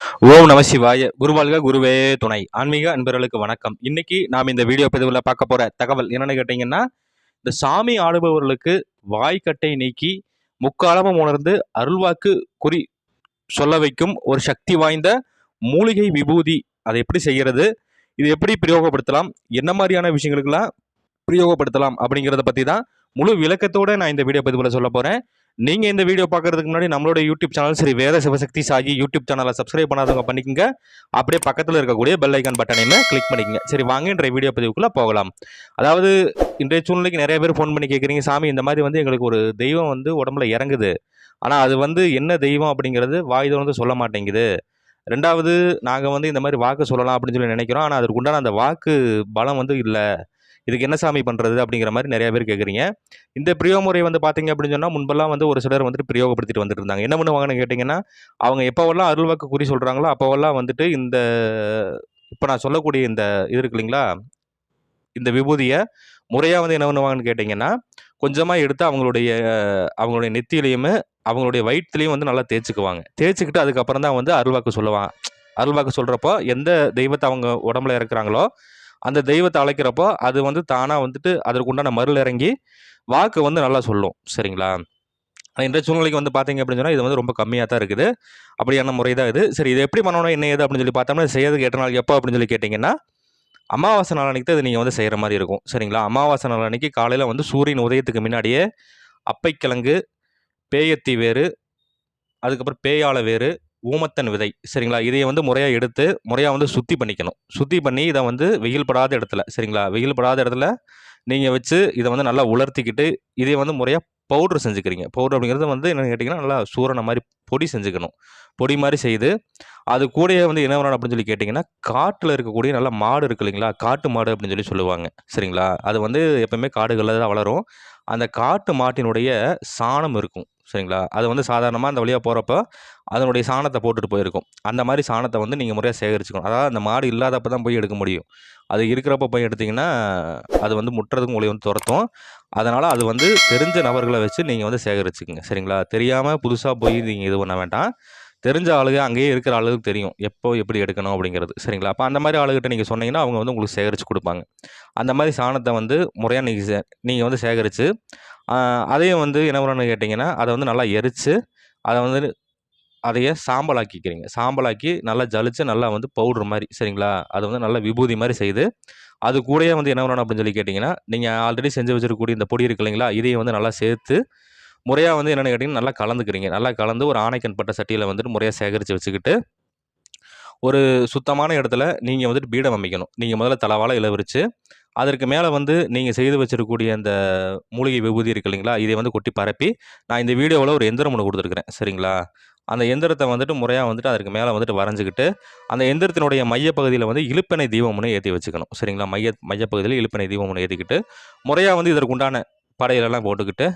ஓம் நம சிவாய. குருவாழ்க குருவே துணை. ஆன்மீக அன்பர்களுக்கு வணக்கம். இன்னைக்கு நாம் இந்த வீடியோ பதிவில் பார்க்க போற தகவல் என்னன்னு கேட்டீங்கன்னா இந்த சாமி ஆடுபவர்களுக்கு வாய்க்கட்டை நீக்கி முக்காலமும் உணர்ந்து அருள்வாக்கு குறி சொல்ல வைக்கும் ஒரு சக்தி வாய்ந்த மூலிகை விபூதி. அதை எப்படி செய்கிறது இது எப்படி பிரயோகப்படுத்தலாம்? என்ன மாதிரியான விஷயங்களுக்கெல்லாம் பிரயோகப்படுத்தலாம்? அப்படிங்கிறத பற்றி தான் முழு விளக்கத்தோடு நான் இந்த வீடியோ பதிவில் சொல்ல போகிறேன் நீங்கள் இந்த வீடியோ பார்க்கறதுக்கு முன்னாடி நம்மளோட யூடியூப் சேனல் சரி வேத சிவசக்தி சாகி யூடியூப் சேனலை சப்ஸ்கிரைப் பண்ணாதவங்க பண்ணிக்கங்க. அப்படியே பக்கத்தில் இருக்கக்கூடிய பெல் ஐக்கான் பட்டனையுமே கிளிக் பண்ணிக்கங்க. சரி வாங்க இன்றைய வீடியோ பதிவுக்குள்ளே போகலாம். அதாவது இன்றைய சூழ்நிலைக்கு நிறைய பேர் ஃபோன் பண்ணி கேட்குறீங்க சாமி இந்த மாதிரி வந்து எங்களுக்கு ஒரு தெய்வம் வந்து உடம்புல இறங்குது. ஆனால் அது வந்து என்ன தெய்வம் அப்படிங்கிறது வாய் வந்து சொல்ல மாட்டேங்குது. ரெண்டாவது நாங்கள் வந்து இந்த மாதிரி வாக்கு சொல்லலாம் அப்படின்னு சொல்லி நினைக்கிறோம். ஆனால் அதற்கு உண்டான அந்த வாக்கு பலம் வந்து இல்லை. இதுக்கு என்ன சாமி பண்ணுறது அப்படிங்கிற மாதிரி நிறைய பேர் கேட்குறீங்க இந்த பிரியோ முறை வந்து பார்த்தீங்க அப்படின்னு சொன்னால் முன்பெல்லாம் வந்து ஒரு சிலர் வந்துட்டு பிரயோகப்படுத்திட்டு வந்துட்டு இருந்தாங்க என்ன பண்ணுவாங்கன்னு கேட்டிங்கன்னா அவங்க எப்போவெல்லாம் அருள்வாக்கு குறி சொல்கிறாங்களோ அப்போவெல்லாம் வந்துட்டு இந்த இப்போ நான் சொல்லக்கூடிய இந்த இது இருக்கு இல்லைங்களா இந்த விபூதியை முறையாக வந்து என்ன பண்ணுவாங்கன்னு கேட்டிங்கன்னா கொஞ்சமாக எடுத்து அவங்களுடைய அவங்களுடைய நெத்தியிலையுமே அவங்களுடைய வயிற்றுலையும் வந்து நல்லா தேய்ச்சிக்குவாங்க. தேய்ச்சிக்கிட்டு அதுக்கப்புறம் தான் வந்து அருள்வாக்கு சொல்லுவாங்க. அருள்வாக்கு சொல்கிறப்போ எந்த தெய்வத்தை அவங்க உடம்புல இறக்குறாங்களோ அந்த தெய்வத்தை அழைக்கிறப்போ அது வந்து தானாக வந்துட்டு அதற்குண்டான மருள் இறங்கி வாக்கு வந்து நல்லா சொல்லும். சரிங்களா? இந்த இன்றைய சூழ்நிலைக்கு வந்து பார்த்தீங்க அப்படின்னு சொன்னால் இது வந்து ரொம்ப கம்மியாக தான் இருக்குது. அப்படியான முறை தான் இது. சரி இது எப்படி பண்ணணும்? என்ன ஏது? அப்படின்னு சொல்லி பார்த்தோம்னா செய்யறதுக்கு கேட்ட நாள் எப்போ? அப்படின்னு சொல்லி கேட்டிங்கன்னா அமாவாசை நாள் அன்னைக்கு தான் இது நீங்கள் வந்து செய்கிற மாதிரி இருக்கும். சரிங்களா? அமாவாசை நாள் அன்னைக்கு காலையில் வந்து சூரியன் உதயத்துக்கு முன்னாடியே அப்பைக்கிழங்கு பேயத்தி வேறு அதுக்கப்புறம் பேயாள வேறு ஊமத்தன் விதை. சரிங்களா? இதை வந்து முறையாக எடுத்து முறையாக வந்து சுத்தி பண்ணிக்கணும். சுத்தி பண்ணி இதை வந்து வெயில் படாத இடத்துல சரிங்களா? வெயில் படாத இடத்துல நீங்கள் வச்சு இதை வந்து நல்லா உலர்த்திக்கிட்டு இதை வந்து முறையாக பவுட்ரு செஞ்சுக்கிறீங்க. பவுட்ரு அப்படிங்கிறது வந்து என்னென்னு கேட்டிங்கன்னா நல்லா சூரண மாதிரி பொடி செஞ்சுக்கணும். பொடி மாதிரி செய்து அது கூடயே வந்து என்ன பண்ணணும் அப்படின்னு சொல்லி கேட்டிங்கன்னா காட்டில் இருக்கக்கூடிய நல்ல மாடு இருக்கு இல்லைங்களா? காட்டு மாடு அப்படின்னு சொல்லி சொல்லுவாங்க. சரிங்களா? அது வந்து எப்பவுமே காடுகளில் தான் வளரும். அந்த காட்டு மாட்டினுடைய சாணம் இருக்கும். சரிங்களா? அது வந்து சாதாரணமாக அந்த வழியாக போகிறப்ப அதனுடைய சாணத்தை போட்டுட்டு போயிருக்கும். அந்த மாதிரி சாணத்தை வந்து நீங்கள் முறையாக சேகரிச்சுக்கணும். அதாவது அந்த மாடு இல்லாதப்ப தான் போய் எடுக்க முடியும். அது இருக்கிறப்ப போய் எடுத்திங்கன்னா அது வந்து முட்டுறதுக்கு உங்களை வந்து துரத்தும். அதனால் அது வந்து தெரிஞ்ச நபர்களை வச்சு நீங்கள் வந்து சேகரிச்சுக்கோங்க. சரிங்களா? தெரியாமல் புதுசாக போய் நீங்கள் இது பண்ண வேண்டாம். தெரிஞ்ச ஆளுங்க அங்கேயே இருக்கிற ஆளுகளுக்கு தெரியும். எப்போ எப்படி எடுக்கணும் அப்படிங்கிறது. சரிங்களா? அப்போ அந்த மாதிரி ஆளுகிட்ட நீங்கள் சொன்னீங்கன்னா அவங்க வந்து உங்களுக்கு சேகரித்து கொடுப்பாங்க. அந்த மாதிரி சாணத்தை வந்து முறையாக நீங்கள் சே நீங்கள் வந்து சேகரித்து அதையும் வந்து என்ன பண்ணணும்னு கேட்டிங்கன்னா அதை வந்து நல்லா எரித்து அதை வந்து அதையே சாம்பலாக்கிக்கிறீங்க. சாம்பலாக்கி நல்லா ஜலிச்சு நல்லா வந்து பவுட்ரு மாதிரி சரிங்களா? அது வந்து நல்லா விபூதி மாதிரி செய்து அது கூடயே வந்து என்ன பண்ணணும் அப்படின்னு சொல்லி கேட்டிங்கன்னா நீங்கள் ஆல்ரெடி செஞ்சு வச்சிருக்கக்கூடிய இந்த பொடி இருக்கு இல்லைங்களா இதையும் வந்து நல்லா சேர்த்து முறையாக வந்து என்னென்னு கேட்டிங்கன்னா நல்லா கலந்துக்கிறீங்க. நல்லா கலந்து ஒரு ஆணைக்கன் பட்ட சட்டியில் வந்துட்டு முறையாக சேகரித்து வச்சுக்கிட்டு ஒரு சுத்தமான இடத்துல நீங்கள் வந்துட்டு பீடம் அமைக்கணும். நீங்கள் முதல்ல தலவாழ இலை அதற்கு மேலே வந்து நீங்கள் செய்து வச்சிருக்கக்கூடிய அந்த மூலிகை விபூதி இருக்கு இல்லைங்களா இதை வந்து கொட்டி பரப்பி நான் இந்த வீடியோவில் ஒரு எந்திரம் ஒன்று கொடுத்துருக்குறேன் சரிங்களா? அந்த எந்திரத்தை வந்துட்டு முறையாக வந்துட்டு அதற்கு மேலே வந்துட்டு வரைஞ்சிக்கிட்டு அந்த எந்திரத்தினுடைய மையப்பகுதியில் வந்து இழுப்பெண்ணெய் தீபம் ஒன்று ஏற்றி வச்சுக்கணும். சரிங்களா? மைய மையப்பகுதியில் இழுப்பெண்ணெய் தீபம் ஒன்று ஏற்றிக்கிட்டு முறையாக வந்து இதற்கு உண்டான படையிலெல்லாம் போட்டுக்கிட்டு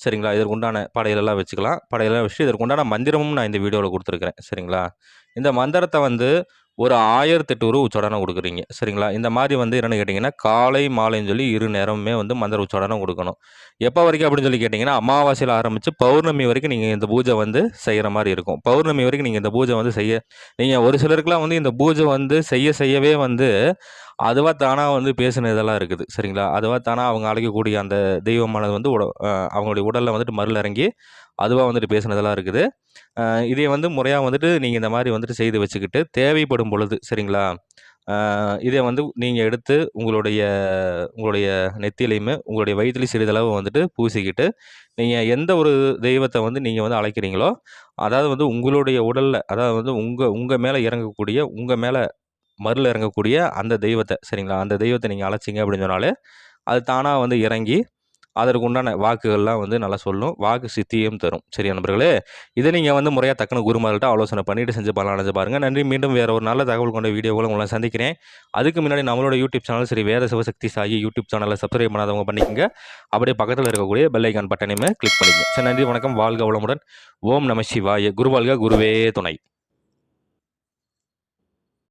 சரிங்களா? இதற்கு உண்டான படையிலெல்லாம் வச்சுக்கலாம். படையெல்லாம் வச்சுட்டு இதற்கு உண்டான மந்திரமும் நான் இந்த வீடியோவில் கொடுத்துருக்குறேன். சரிங்களா? இந்த மந்திரத்தை வந்து ஒரு ஆயிரத்தெட்டு ரூபா உச்சடனம் கொடுக்குறீங்க. சரிங்களா? இந்த மாதிரி வந்து என்னென்னு கேட்டிங்கன்னா காலை மாலைன்னு சொல்லி இரு நேரமுமே வந்து மந்திர உச்சடனம் கொடுக்கணும். எப்போ வரைக்கும் அப்படின்னு சொல்லி கேட்டிங்கன்னா அமாவாசையில் ஆரம்பித்து பௌர்ணமி வரைக்கும் நீங்கள் இந்த பூஜை வந்து செய்கிற மாதிரி இருக்கும். பௌர்ணமி வரைக்கும் நீங்கள் இந்த பூஜை வந்து செய்ய நீங்கள் ஒரு சிலருக்குலாம் வந்து இந்த பூஜை வந்து செய்ய செய்யவே வந்து அதுவாக தானாக வந்து பேசின இதெல்லாம் இருக்குது. சரிங்களா? அதுவாக தானாக அவங்க அழைக்கக்கூடிய அந்த தெய்வமானது வந்து உட அவங்களுடைய உடலில் வந்துட்டு மருள் இறங்கி அதுவாக வந்துட்டு பேசினதெல்லாம் இருக்குது. இதை வந்து முறையாக வந்துட்டு நீங்கள் இந்த மாதிரி வந்துட்டு செய்து வச்சுக்கிட்டு தேவைப்படும் பொழுது சரிங்களா? இதை வந்து நீங்கள் எடுத்து உங்களுடைய உங்களுடைய நெத்திலையுமே உங்களுடைய வயிற்றுலையும் சிறிதளவு வந்துட்டு பூசிக்கிட்டு நீங்கள் எந்த ஒரு தெய்வத்தை வந்து நீங்கள் வந்து அழைக்கிறீங்களோ அதாவது வந்து உங்களுடைய உடலில் அதாவது வந்து உங்கள் உங்கள் மேலே இறங்கக்கூடிய உங்கள் மேலே மருள் இறங்கக்கூடிய அந்த தெய்வத்தை சரிங்களா? அந்த தெய்வத்தை நீங்கள் அழைச்சிங்க அப்படின்னு சொன்னாலே அது தானாக வந்து இறங்கி அதற்கு உண்டான வாக்குகள்லாம் வந்து நல்லா சொல்லும். வாக்கு சித்தியும் தரும். சரியா நண்பர்களே? இதை நீங்கள் வந்து முறையாக தக்கன குருமார்கள்ட்ட ஆலோசனை பண்ணிட்டு செஞ்சு பலன் அடைஞ்சு பாருங்கள் நன்றி. மீண்டும் வேறு ஒரு நல்ல தகவல் கொண்ட வீடியோவில் உங்களை சந்திக்கிறேன். அதுக்கு முன்னாடி நம்மளோட யூடியூப் சேனல் சரி வேத சிவசக்தி சாகி யூடியூப் சேனலை சப்ஸ்கிரைப் பண்ணாதவங்க பண்ணிக்கங்க. அப்படியே பக்கத்தில் இருக்கக்கூடிய பெல் ஐக்கான் பட்டனையுமே கிளிக் பண்ணிக்கங்க. சரி நன்றி. வணக்கம். வாழ்க வளமுடன். ஓம் நம சிவாய. குருவாழ்க குருவே துணை.